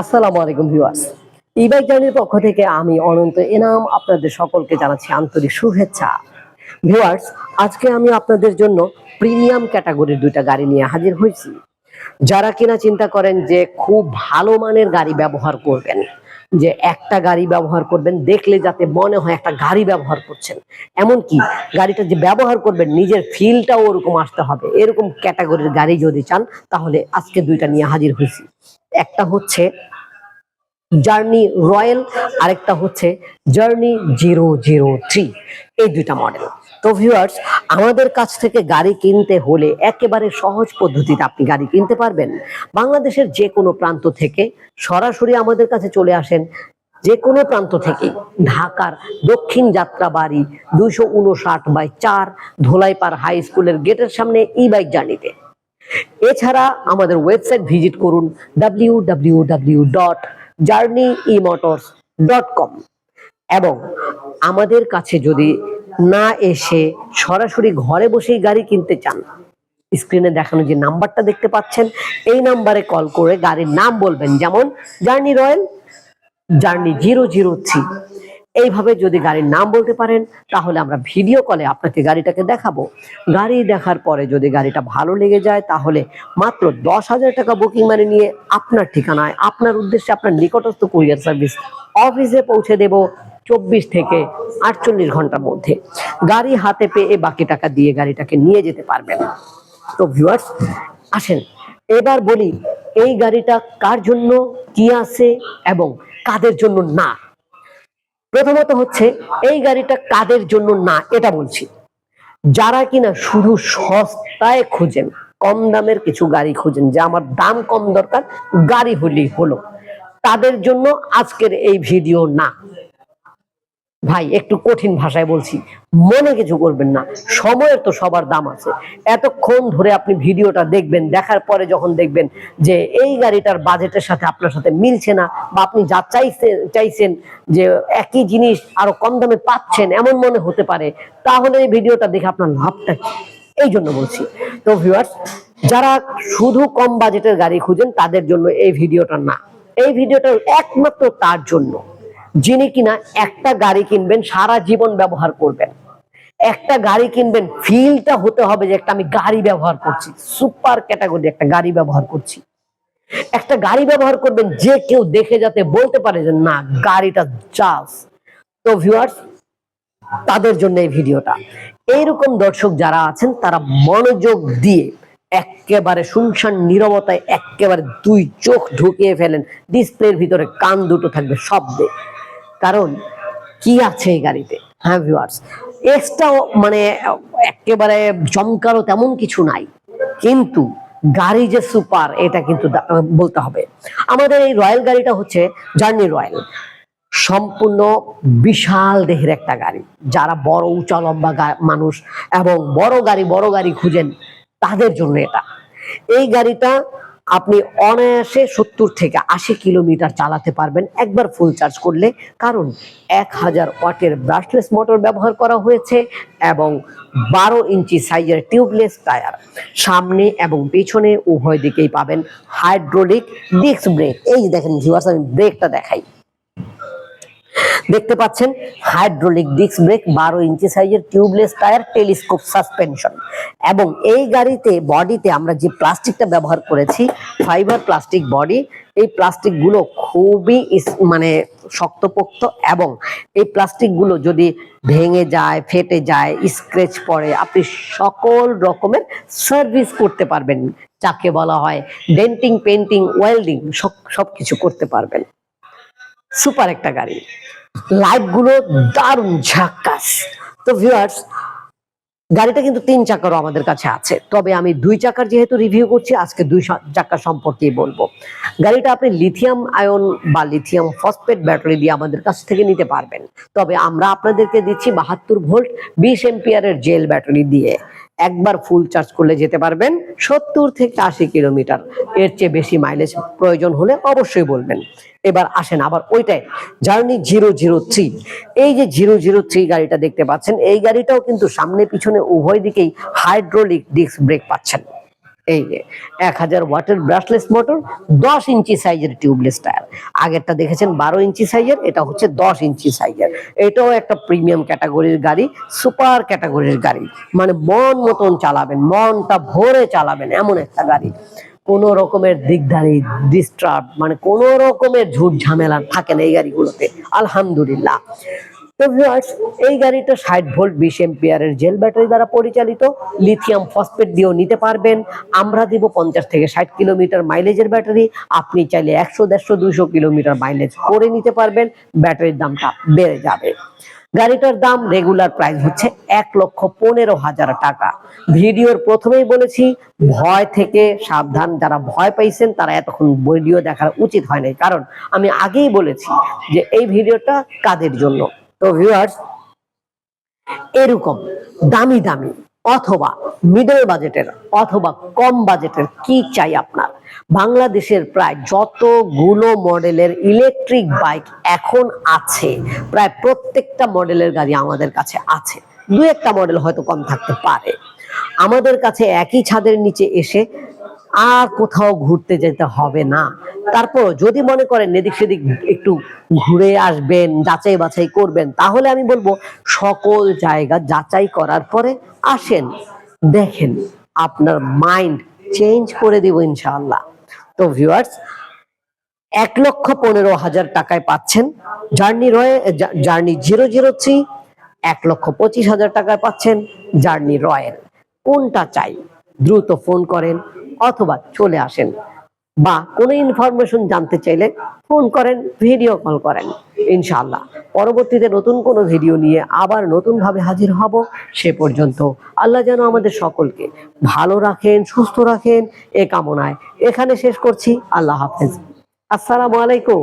আসসালামু আলাইকুম viewers. E-bike জার্নির পক্ষ থেকে আমি অনন্ত এনাম আপনাদের সকলকে জানাচ্ছি আন্তরিক শুভেচ্ছা। ভিউয়ার্স, আজকে আমি আপনাদের জন্য প্রিমিয়াম ক্যাটাগরির দুইটা গাড়ি নিয়ে হাজির হয়েছি। যারা কিনা চিন্তা করেন যে খুব ভালো মানের গাড়ি ব্যবহার করবেন যে একটা গাড়ি ব্যবহার করবেন, দেখলে যাতে মনে হয় একটা গাড়ি ব্যবহার করছেন। এমনকি গাড়িটা যে ব্যবহার করবেন, নিজের ফিলটাও ওরকম আসতে হবে। এরকম ক্যাটাগরির গাড়ি যদি চান, তাহলে আজকে দুইটা নিয়ে হাজির হয়েছি। একটা হচ্ছে জার্নি রয়্যাল আরেকটা হচ্ছে জার্নি জিরো জিরো থ্রি এই দুইটা মডেল তো ভিউয়ার্স আমাদের কাছ থেকে গাড়ি কিনতে হলে একেবারে সহজ পদ্ধতিতে আপনি গাড়ি কিনতে পারবেন। বাংলাদেশের যে কোনো প্রান্ত থেকে সরাসরি আমাদের কাছে চলে আসেন। যে কোনো প্রান্ত থেকে ঢাকার দক্ষিণ যাত্রাবাড়ি দুইশো উনষাট বাই চার ধোলাইপাড় হাই স্কুলের গেটের সামনে ই বাইক জার্নিতে এছাড়া আমাদের ওয়েবসাইট ভিজিট করুন W W W dot journey e motors dot com এবং আমাদের কাছে যদি না এসে সরাসরি ঘরে বসেই গাড়ি কিনতে চান। স্ক্রিনে দেখানো যে নাম্বারটা দেখতে পাচ্ছেন, এই নাম্বারে কল করে গাড়ির নাম বলবেন, যেমন journey royal, journey zero zero three. এইভাবে যদি গাড়ির নাম বলতে পারেন, তাহলে আমরা ভিডিও কলে আপনাকে গাড়িটাকে দেখাবো। গাড়ি দেখার পরে যদি গাড়িটা ভালো লেগে যায়, তাহলে মাত্র দশ হাজার টাকা বুকিং মানে নিয়ে আপনার ঠিকানায়, আপনার উদ্দেশ্যে আপনার নিকটস্থ কুরিয়ার সার্ভিস অফিসে পৌঁছে দেব। চব্বিশ থেকে আটচল্লিশ ঘণ্টার মধ্যে। গাড়ি হাতে পেয়ে বাকি টাকা দিয়ে গাড়িটাকে নিয়ে যেতে পারবেন। তো ভিউয়ার্স আসেন, এবার বলি, এই গাড়িটা কার জন্য, কি আছে এবং কাদের জন্য না? প্রথমত হচ্ছে, এই গাড়িটা কাদের জন্য না, এটা বলছি। যারা কিনা শুধু সস্তায় খুঁজেন, কম দামের কিছু গাড়ি খুঁজেন, যে আমার দাম কম দরকার, গাড়ি হলেই হলো, তাদের জন্য আজকের এই ভিডিও না। ভাই, একটু কঠিন ভাষায় বলছি, মনে কিছু করবেন না, সময়ের তো সবার দাম আছে। এতক্ষণ ধরে আপনি ভিডিওটা দেখবেন, দেখার পরে যখন দেখবেন যে এই গাড়িটার বাজেটের সাথে আপনার সাথে মিলছে না, বা আপনি যা চাইছেন চাইছেন যে একই জিনিস আরও কম দামে পাচ্ছেন, এমন মনে হতে পারে, তাহলে এই ভিডিওটা দেখে আপনার লাভটা কি? এই জন্য বলছি। তো ভিউয়ার্স যারা শুধু কম বাজেটের গাড়ি খুঁজেন, তাদের জন্য এই ভিডিওটা না। এই ভিডিওটা একমাত্র তার জন্য। যিনি কিনা একটা গাড়ি কিনবেন, সারা জীবন ব্যবহার করবেন। একটা গাড়ি কিনবেন ফিলটা হতে হবে যে একটা আমি গাড়ি ব্যবহার করছি। সুপার ক্যাটাগরি একটা গাড়ি ব্যবহার করছি। একটা গাড়ি ব্যবহার করবেন যে কেউ দেখে যাতে বলতে পারে যে, না, গাড়িটা জাস তো ভিউয়ার্স তাদের জন্য এই ভিডিওটা। এইরকম দর্শক যারা আছেন, তারা মনোযোগ দিয়ে একেবারে শুনশান নীরবতায় একেবারে দুই চোখ ঢুকিয়ে ফেলেন। ডিসপ্লের ভিতরে কান দুটো থাকবে শব্দে। কারণ কি আছে এই গাড়িতে? হ্যাঁ ভিউয়ার্স এক্সট্রা মানে একেবারে চমকারও তেমন কিছু নাই। কিন্তু গাড়ি যে সুপার এটা কিন্তু বলতে হবে। আমাদের এই রয়্যাল গাড়িটা হচ্ছে জার্নি রয়্যাল সম্পূর্ণ বিশাল দেহের একটা গাড়ি। যারা বড়, উঁচা, লম্বা মানুষ এবং বড় গাড়ি বড় গাড়ি খুঁজেন, তাদের জন্য এটা। এই গাড়িটা আপনি অনায়াসে সত্তর থেকে আশি কিলোমিটার চালাতে পারবেন। একবার ফুল চার্জ করলে, কারণ এক হাজার ওয়াটের ব্রাশলেস মোটর ব্যবহার করা হয়েছে এবং বারো ইঞ্চি সাইজের টিউবলেস টায়ার সামনে এবং পেছনে উভয় দিকেই পাবেন হাইড্রোলিক ডিস্ক ব্রেক এই দেখেন ভিউয়ার্স আমি ব্রেকটা দেখাই। দেখতে পাচ্ছেন হাইড্রোলিক ডিস্ক ব্রেক বারো ইঞ্চি সাইজের টিউবলেস টায়ার টেলিস্কোপ সাসপেনশন এবং এই গাড়িতে বডিতে আমরা যে প্লাস্টিকটা ব্যবহার করেছি ফাইবার প্লাস্টিক বডি এই প্লাস্টিকগুলো খুবই মানে শক্তপোক্ত এবং এই প্লাস্টিকগুলো যদি ভেঙে যায়, ফেটে যায় স্ক্রেচ পড়ে, আপনি সকল রকমের সার্ভিস করতে পারবেন। যাকে বলা হয় ডেন্টিং পেন্টিং ওয়েল্ডিং সব, সবকিছু করতে পারবেন। সুপার একটা গাড়ি। লাইটগুলো দারুণ ঝাক্কাস। তো ভিউয়ার্স গাড়িটা কিন্তু তিন চাকারও আমাদের কাছে আছে। তবে আমি দুই চাকার যেহেতু রিভিউ করছি, আজকে দুই চাকা সম্পর্কেই বলব। গাড়িটা আপনি লিথিয়াম আয়ন বা লিথিয়াম ফসফেট ব্যাটারি দিয়ে আমাদের কাছ থেকে নিতে পারবেন। তবে আমরা আপনাদেরকে দিচ্ছি বাহাত্তর ভোল্ট বিশ এম্পিয়ারের জেল ব্যাটারি দিয়ে। একবার ফুল চার্জ করলে যেতে পারবেন সত্তর থেকে আশি কিলোমিটার। এর চেয়ে বেশি মাইলেজ প্রয়োজন হলে অবশ্যই বলবেন। এবার আসেন আবার ওইটাই জার্নি জিরো জিরো থ্রি এই যে জিরো জিরো থ্রি গাড়িটা দেখতে পাচ্ছেন, এই গাড়িটাও কিন্তু সামনে পিছনে উভয় দিকেই হাইড্রোলিক ডিস্ক ব্রেক পাচ্ছেন। এই যে, এক হাজার ওয়াটের ব্রাশলেস মোটর দশ ইঞ্চি সাইজের টিউবলেস টায়ার আগেরটা দেখেছেন বারো ইঞ্চি সাইজের এটা হচ্ছে দশ ইঞ্চি সাইজের এটাও একটা প্রিমিয়াম ক্যাটাগরির গাড়ি সুপার ক্যাটাগরির গাড়ি। মানে মন মতন চালাবেন, মনটা ভরে চালাবেন এমন একটা গাড়ি। কোনো রকমের দিকদারি ডিস্টার্ব মানে কোনো রকমের ঝুট ঝামেলা থাকে না এই গাড়িগুলোতে। আলহামদুলিল্লাহ। এই গাড়িটা ষাট ভোল্ট বিশ এম্পিয়ারের জেল ব্যাটারি দ্বারা পরিচালিত। লিথিয়াম ফসফেট দিয়েও নিতে পারবেন। আমরা দিব পঞ্চাশ থেকে ষাট কিলোমিটার মাইলেজের ব্যাটারি। আপনি চাইলে একশো, দেড়শো, দুইশো কিলোমিটার মাইলেজ করে নিতে পারবেন। ব্যাটারির দামটা বেড়ে যাবে। গাড়িটার দাম রেগুলার প্রাইস হচ্ছে এক লক্ষ পনেরো হাজার টাকা। ভিডিওর প্রথমেই বলেছি, ভয় থেকে সাবধান। যারা ভয় পাইছেন, তারা এতক্ষণ ভিডিও দেখার উচিত হয় নাই। কারণ আমি আগেই বলেছি যে এই ভিডিওটা কাদের জন্য? তো ভিউয়ার্স এরকম দামি দামি অথবা মিডল বাজেটের অথবা কম বাজেটের কি চাই আপনার? বাংলাদেশের প্রায় যতগুলো মডেলের ইলেকট্রিক বাইক এখন আছে, প্রায় প্রত্যেকটা মডেলের গাড়ি আমাদের কাছে আছে। দু একটা মডেল হয়তো কম থাকতে পারে। আমাদের কাছে একই ছাদের নিচে এসে আর কোথাও ঘুরতে যেতে হবে না। তারপর যদি মনে করেন এদিক সেদিক একটু ঘুরে আসবেন, যাচাই বাছাই করবেন, তাহলে আমি বলব সকল জায়গা যাচাই করার পরে আসেন, দেখেন আপনার মাইন্ড চেঞ্জ করে দিব ইনশাআল্লাহ। তো ভিউয়ার্স এক লক্ষ পনেরো হাজার টাকায় পাচ্ছেন। জার্নি রয়ে জার্নি জিরো জিরো থ্রি এক লক্ষ পঁচিশ হাজার টাকায় পাচ্ছেন জার্নি রয়্যাল কোনটা চাই? দ্রুত ফোন করেন অথবা চলে আসেন। বা কোনো ইনফরমেশন জানতে চাইলে ফোন করেন ভিডিও কল করেন, ইনশাআল্লাহ। পরবর্তীতে নতুন কোনো ভিডিও নিয়ে আবার নতুনভাবে হাজির হব, সে পর্যন্ত আল্লাহ যেন আমাদের সকলকে ভালো রাখেন, সুস্থ রাখেন, এ কামনায়। এখানে শেষ করছি। আল্লাহ হাফেজ। আসসালামু আলাইকুম।